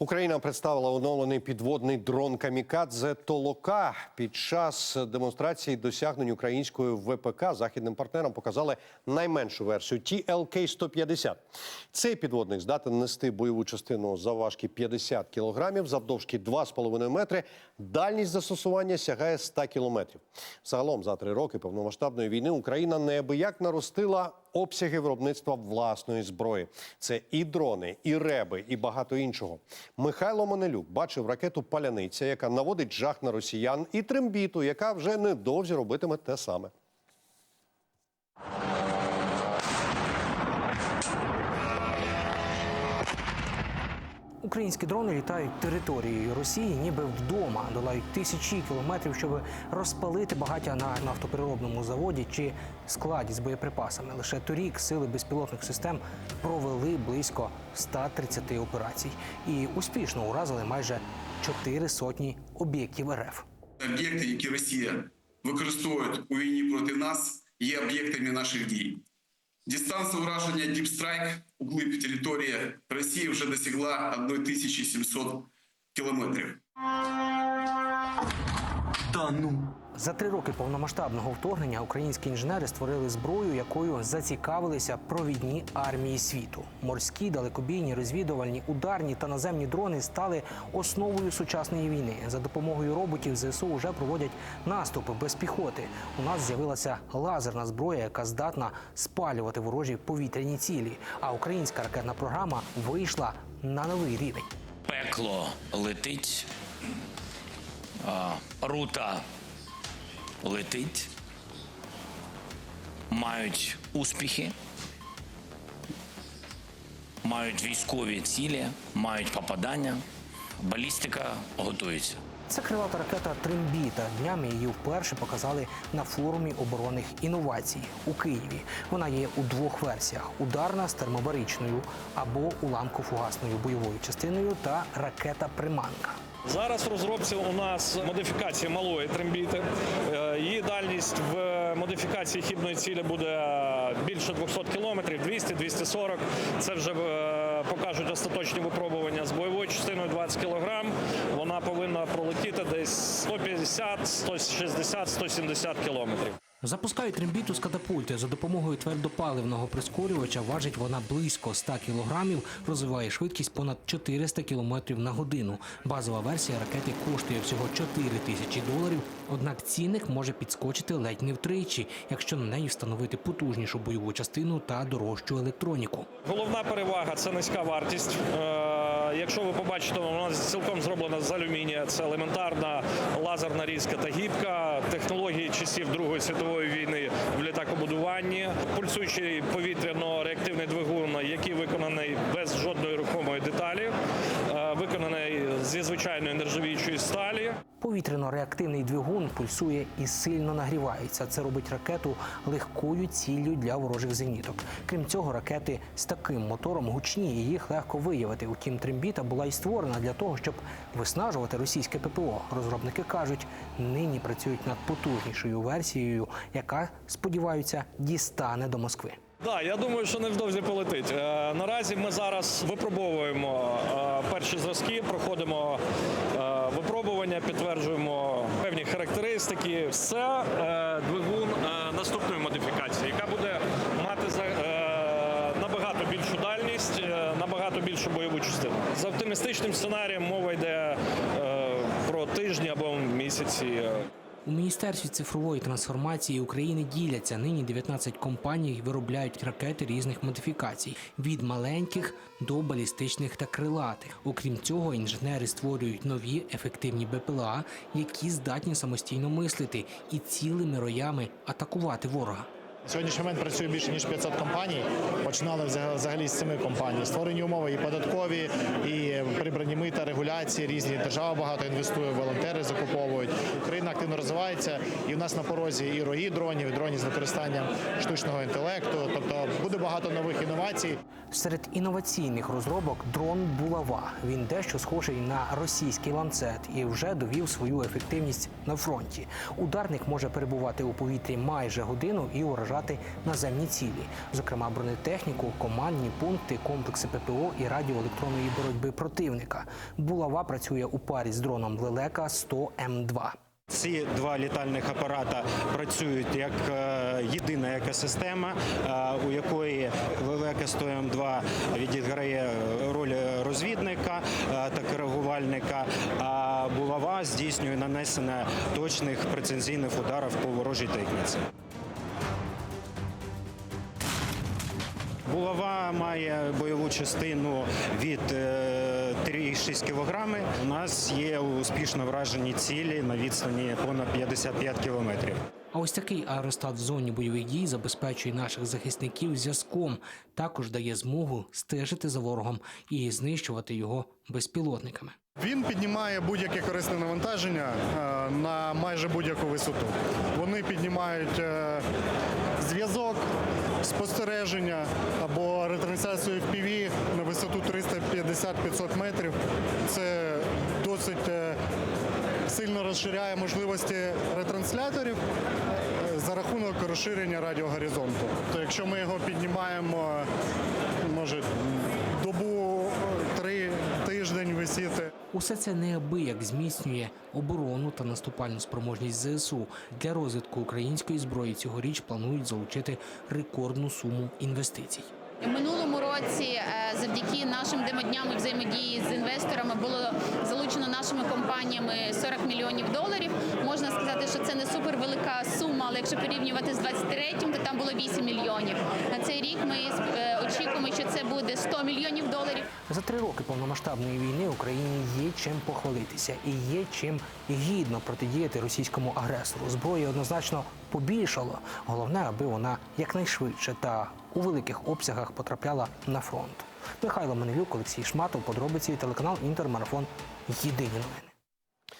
Україна представила оновлений підводний дрон Камікадзе Толока. Під час демонстрації досягнень української ВПК західним партнерам показали найменшу версію TLK-150. Цей підводник здатен нести бойову частину завважки 50 кілограмів, завдовжки 2,5 метри. Дальність застосування сягає 100 кілометрів. Загалом за три роки повномасштабної війни Україна неабияк наростила обсяги виробництва власної зброї. Це і дрони, і реби, і багато іншого. Михайло Монелюк бачив ракету Паляниця, яка наводить жах на росіян, і трембіту, яка вже недовзі робитиме те саме. Українські дрони літають територією Росії, ніби вдома, долають тисячі кілометрів, щоб розпалити багаття на нафтопереробному заводі чи складі з боєприпасами. Лише торік сили безпілотних систем провели близько 130 операцій і успішно уразили майже чотири сотні об'єктів РФ. Об'єкти, які Росія використовує у війні проти нас, є об'єктами наших дій. Дистанція уражения Deep Strike у глиб території Росії вже досягла 1700 кілометрів. Та ну. За три роки повномасштабного вторгнення українські інженери створили зброю, якою зацікавилися провідні армії світу. Морські, далекобійні, розвідувальні, ударні та наземні дрони стали основою сучасної війни. За допомогою роботів ЗСУ вже проводять наступи без піхоти. У нас з'явилася лазерна зброя, яка здатна спалювати ворожі повітряні цілі. А українська ракетна програма вийшла на новий рівень. пекло летить, а, рута летить, мають успіхи, мають військові цілі, мають попадання, балістика готується. Це крилата ракета Трембіта. Днями її вперше показали на форумі оборонних інновацій у Києві. Вона є у двох версіях: ударна з термобаричною або уламко-фугасною бойовою частиною та ракета Приманка. Зараз в розробці у нас модифікація малої трембіти. Е, Її дальність в модифікації хідної цілі буде більше 200 кілометрів, 200-240. Це вже е, покажуть остаточні випробування з бойовою частиною 20 кілограм. Вона повинна пролетіти десь 150, 160, 170 кілометрів. Запускають трембіту з катапульти. За допомогою твердопаливного прискорювача важить вона близько 100 кілограмів, розвиває швидкість понад 400 кілометрів на годину. Базова версія ракети коштує всього 4 тисячі доларів. Однак цінник може підскочити ледь не втричі, якщо на неї встановити потужнішу бойову частину та дорожчу електроніку. Головна перевага це низька вартість. Е, Якщо ви побачите, вона цілком зроблена з алюмінія. Це елементарна лазерна різка та гібка, технології часів Другої світової війни в літакобудуванні, пульсуючий повітряно-реактивний Повітряно-реактивний двигун пульсує і сильно нагрівається. Це робить ракету легкою ціллю для ворожих зеніток. Крім цього, ракети з таким мотором гучні і їх легко виявити. Утім, трембіта була і створена для того, щоб виснажувати російське ППО. Розробники кажуть, нині працюють над потужнішою версією, яка сподіваються дістане до Москви. Так, я думаю, що невдовзі полетить. Е, Наразі ми зараз випробовуємо е, перші зразки, проходимо е, випробування, підтверджуємо певні характеристики. Це е, двигун е, наступної модифікації, яка буде мати за- е, набагато більшу дальність, е, набагато більшу бойову частину. За оптимістичним сценарієм мова йде е, про тижні або місяці. У міністерстві цифрової трансформації України діляться нині 19 компаній виробляють ракети різних модифікацій від маленьких до балістичних та крилатих. Окрім цього, інженери створюють нові ефективні БПЛА, які здатні самостійно мислити і цілими роями атакувати ворога. Сьогоднішній момент працює більше ніж 500 компаній. Починали взаг- взагалі з семи компаній. Створені умови і податкові, і прибрані мита, регуляції різні. Держава багато інвестує, волонтери закуповують. Україна активно розвивається, і в нас на порозі і рої дронів, і дронів з використанням штучного інтелекту. Тобто буде багато нових інновацій. Серед інноваційних розробок дрон булава. Він дещо схожий на російський ланцет і вже довів свою ефективність на фронті. Ударник може перебувати у повітрі майже годину і уражати уражати наземні цілі, зокрема бронетехніку, командні пункти, комплекси ППО і радіоелектронної боротьби противника. Булава працює у парі з дроном Лелека 100 М2. Ці два літальних апарата працюють як е, єдина екосистема, е, у якої Лелека 100 М2 відіграє роль розвідника е, та коригувальника, а булава здійснює нанесення точних прецензійних ударів по ворожій техніці. Булава має бойову частину від е, 3,6 кг. У нас є успішно вражені цілі на відстані понад 55 кілометрів. А ось такий аеростат в зоні бойових дій забезпечує наших захисників зв'язком. Також дає змогу стежити за ворогом і знищувати його безпілотниками. Він піднімає будь-яке корисне навантаження е, на майже будь-яку висоту. Вони піднімають е, зв'язок, спостереження або ретрансляцію FPV на висоту 350-500 метрів. Це досить е, сильно розширяє можливості ретрансляторів е, за рахунок розширення радіогоризонту. То якщо ми його піднімаємо, може добу тиждень висіти. Усе це неабияк зміцнює оборону та наступальну спроможність ЗСУ. Для розвитку української зброї цьогоріч планують залучити рекордну суму інвестицій. В минулому році е, завдяки нашим демодням і взаємодії з інвесторами було залучено нашими компаніями 40 мільйонів доларів. Можна сказати, що це не супервелика сума, але якщо порівнювати з 23-м, то там було 8 мільйонів. На цей рік ми е, очікуємо, що це буде 100 мільйонів доларів. За три роки повномасштабної війни Україні є чим похвалитися і є чим гідно протидіяти російському агресору. Зброї однозначно побільшало. Головне, аби вона якнайшвидше та у великих обсягах потрапляла на фронт. Михайло Манилюк, Олексій Шматов, подробиці телеканал Інтермарафон. Єдині новини.